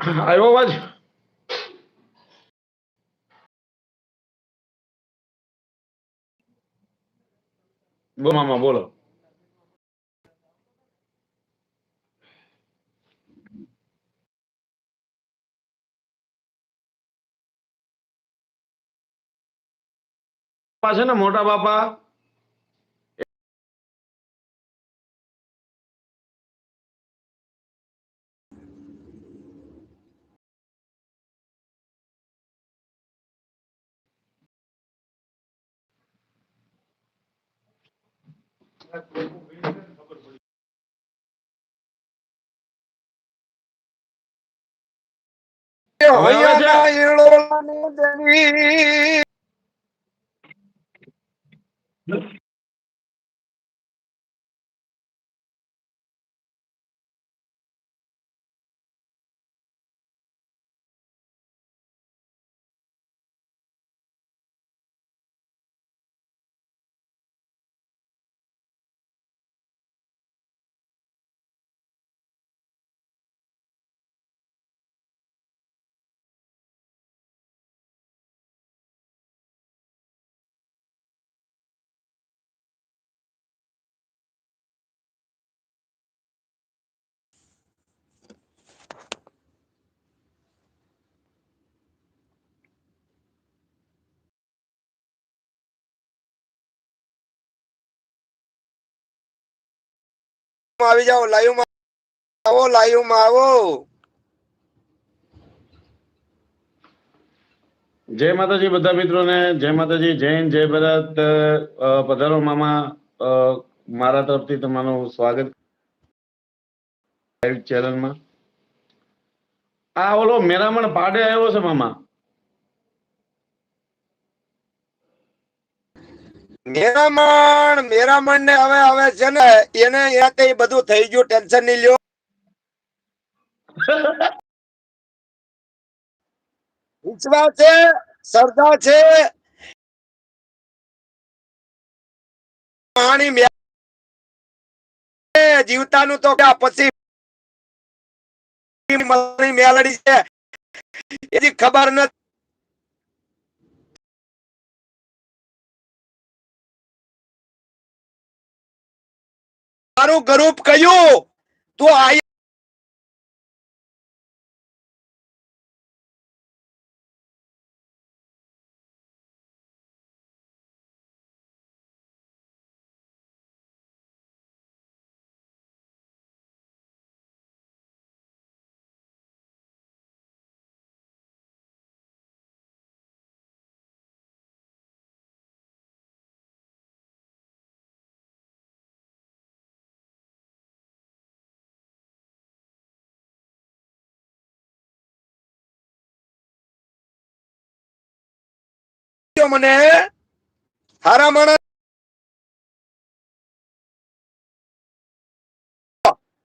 આવ્યો અવાજ બોલો મામા બોલો બાપા છે ને મોટા બાપા હૈયાના આવી જાઓ, લાઈવમાં આવો, લાઈવમાં આવો. જય માતાજી બધા મિત્રોને, જય માતાજી હિન્દ, જય ભારત. પધારો મામા. મારા તરફથી તમારું સ્વાગત. લાઈવ ચેનલમાં આ ઓલો મેરામણ પાડે આવ્યો છે મામા. મેરામણ મેરામણ ને હવે હવે છે ને, એને યા કઈ બધું થઈ ગયું ટેન્શન નહીં લ્યો. વિશ્વાસ છે શ્રદ્ધા છે. મે- જીવતાનું તો ક્યાં પછી મેલડી છે? એની ખબર નથી. તારું ગ્રુપ કયું તો આઈ ગયો મને હારા માણસ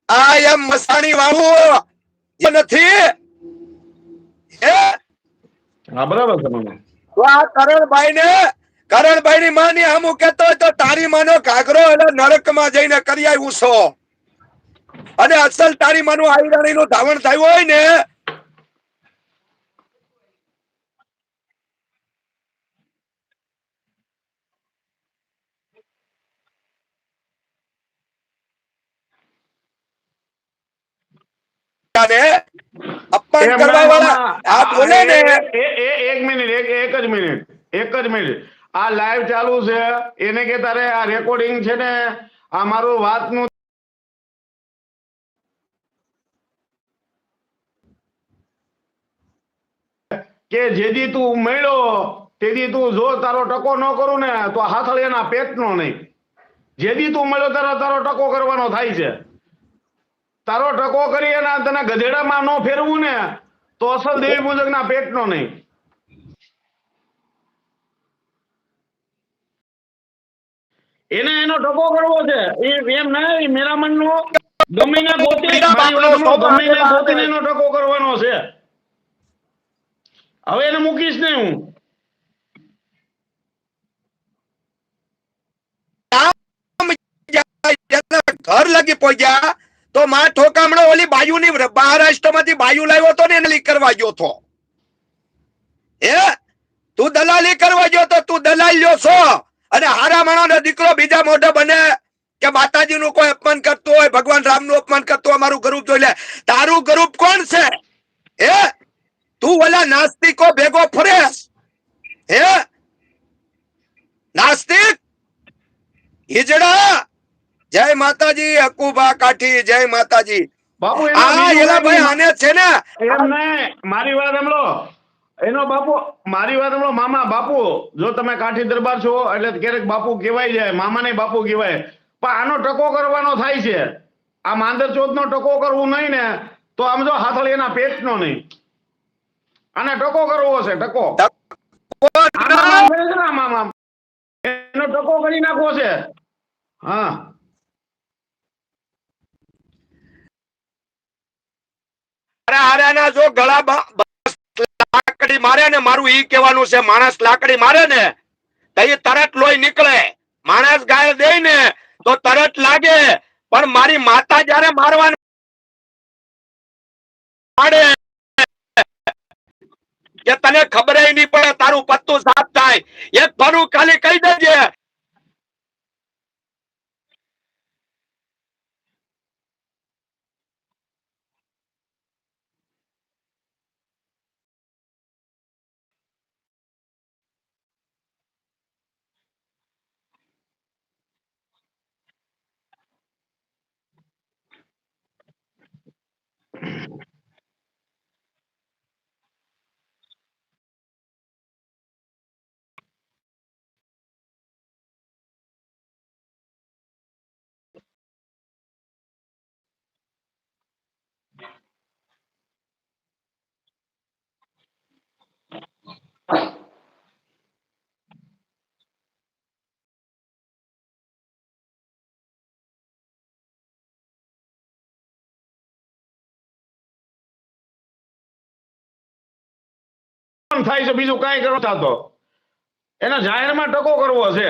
આ એમ મસાણી વાળું નથી. હે? હા બરાબર છે મામા. તો આ કરણભાઈ ને કરણભાઈ ની માં ની આમ કેતો તો તારી માનો ઘાઘરો એટલે નરકમાં જઈને કરી આવ્યું છો. અને અસલ તારી માનું આઈરાણી નું ધાવણ થયું હોય ને અને અપમાન કરવા વાળા આ બોલે ને. એક મિનિટ એક એક જ મિનિટ એક જ મિનિટ. આ લાઈવ ચાલુ છે. એને કે તારે આ રેકોર્ડિંગ છે ને આ મારું વાતનું કે જેદી તું મળ્યો તેદી તું જો તારો ટકો ન કરું ને તો હાથળિયાના પેટનો નહીં. જેદી તું મળ્યો તારા તારો ટકો કરવાનો થાય છે. તારો ટકો કરી અને તને ગધેડામાં ન ફેરવું ને તો અસલ દેવી પૂજકના પેટનો નહીં. એને એનો ટકો કરવો છે. એ એમ ના એ મેરામણનો ગમે ગમીને ગોતી બીજા મારી બાપનો વાતનો સ્વભાવ ગમે ને આવે. ગોતીને એનો ટકો કરવાનો છે. હવે એને મૂકીશ નહીં હું. ઘર લાગી પહોંચ્યા તો માં ઠોકામણો ઓલી બાયુની મહારાષ્ટ્રમાંથી બાયુ લાવ્યો હતો ને એને લીક કરવા ગયો હતો એ? તું દલાલી કરવા ગયો તો તું દલાલ્યો છો. અને હારા માણસનો દીકરો બીજા મોઢે બને કે માતાજીનું કોઈ અપમાન કરતું હોય, ભગવાન રામનું અપમાન કરતું હોય, મારું ગ્રુપ જોઈ લે. તારું ગ્રુપ કોણ છે? હે તું ઓલા નાસ્તિકો ભેગો ફરેશ. હે? નાસ્તિક? હિજડા? જય માતાજી અકુબા કાઠી જય માતાજી. બાપુ આ બીજું એલા ભાઈ આને છે ને? એમને મારી વાત સાંભળો. એનો બાપુ મારી વાત સાંભળો મામા બાપુ જો તમે કાઠી દરબાર છો એટલે ક્યારેક બાપુ કહેવાય જાય મામાને બાપુ કહેવાય. પણ આનો ટકો કરવાનો થાય છે. આ માંદર ચોથ નો ટકો કરવું નહીં ને તો આમ જો હાથળી એના પેટ નો નહીં. આને ટકો કરવો છે ટકો. ને. આમાં. એનો ટકો કરી નાખવો છે. હા. હારાના જો ગળા લાકડી મારે ને, મારું ઈ કહેવાનું છે, માણસ લાકડી મારે ને, તો એ તરત લોહી નીકળે. માણસ ગાય દે ને, તો તરત લાગે. પણ મારી માતા જયારે મારવાનું કે તને ખબર નહીં પડે, તારું પત્તું સાફ થાય. એક ફરું ખાલી કહી દેજે. થાય છે, બીજું કાંઈ કરો થતો. એના જાહેરમાં ટકો કરવો છે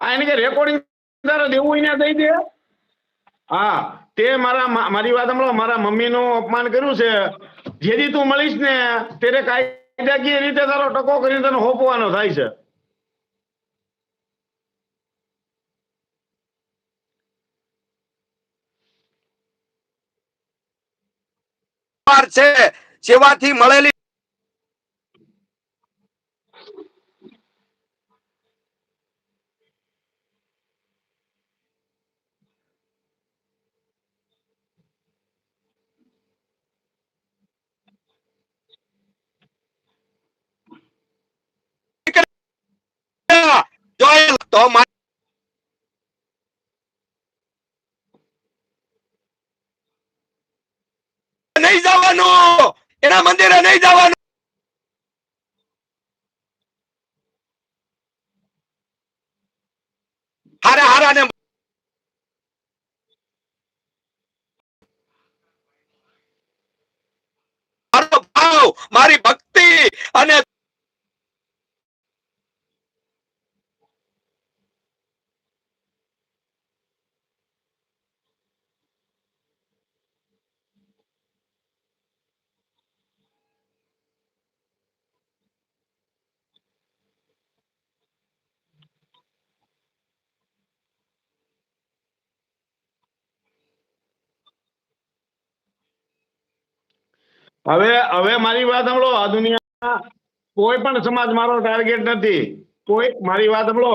આ એની કે રેકોર્ડિંગ દ્વારા દેવું એને ને દઈ દે. હા, તે મારા મારી વાત સાંભળો, મારા મમ્મીનું અપમાન કર્યું છે. જેથી તું મળીશ ને ત્યારે કાયદાકીય રીતે તારો ટકો કરીને તને હોપવાનો થાય છે. વાર છે સેવાથી મળેલી તો નહીં જવાનું! એના મંદિરે નહીં જવાનું! હારા હારા ને મારી ભક્તિ અને હવે હવે મારી વાત સાંભળો, આ દુનિયામાં કોઈ પણ સમાજ મારો ટાર્ગેટ નથી. કોઈ, મારી વાત સાંભળો.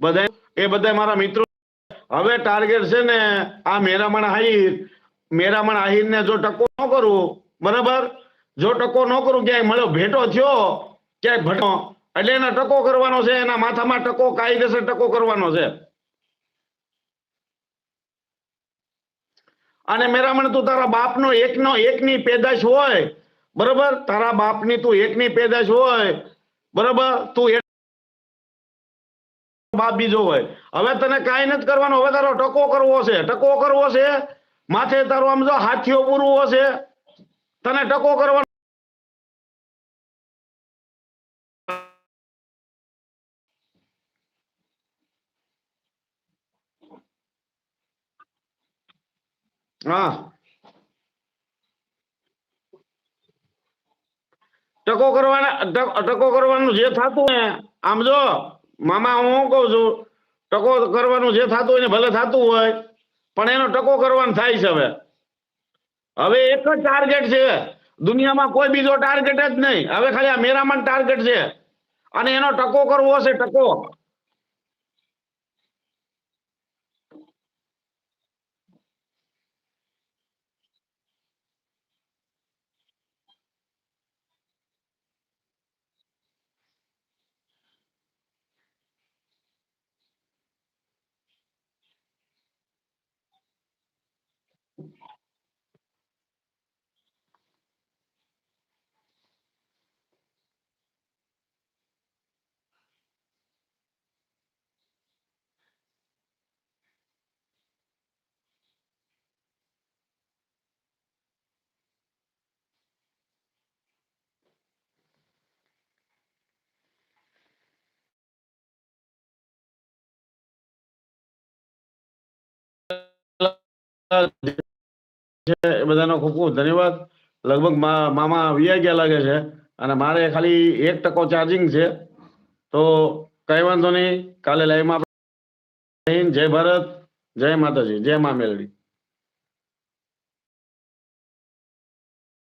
બધા એ બધા મારા મિત્રો. હવે ટાર્ગેટ છે ને આ મેરામણ આહિર. મેરામણ આહિર ને જો ટકો ન કરું, બરાબર? જો ટકો ન કરું, ક્યાંય મળ્યો, ભેટો થયો, ક્યાંય ભટો એટલે એને ટકો કરવાનો છે, એના માથામાં ટકો, કાયદેસર ટકો કરવાનો છે. અને મેરામણ, તું તારા બાપનો એકનો એકની પેદાશ હોય, બરાબર? તારા બાપની તું એકની પેદાશ હોય, બરાબર? તું બાપ બીજો હોય. હવે તને કાંઈ નથી કરવાનો, હવે તારો ટકો કરવો છે. ટકો કરવો છે, માથે તારો આમ જો હાથીઓ પૂરવો છે. તને ટકો કરવાનો હા. ટકો કરવાના, ટકો કરવાનું જે થતું ને, આમ જો, મામા, હું કહું છું? ટકો કરવાનું જે થતું હોય ને, ભલે થતું હોય, પણ એનો ટકો કરવાનો થાય છે હવે. હવે એક જ ટાર્ગેટ છે. દુનિયામાં કોઈ બીજો ટાર્ગેટ જ નહીં. હવે ખાલી આ મેરામાં ટાર્ગેટ છે. અને એનો ટકો કરવો છે ટકો છે એ બધાનો ખૂબ ખૂબ ધન્યવાદ. લગભગ મામા વિયા ગયા લાગે છે અને મારે ખાલી એક ટકો ચાર્જિંગ છે. તો કઈ વાંધો નહીં. કાલે લાઈવમાં જય ભારત. જય માતાજી. જય મા મેલડી.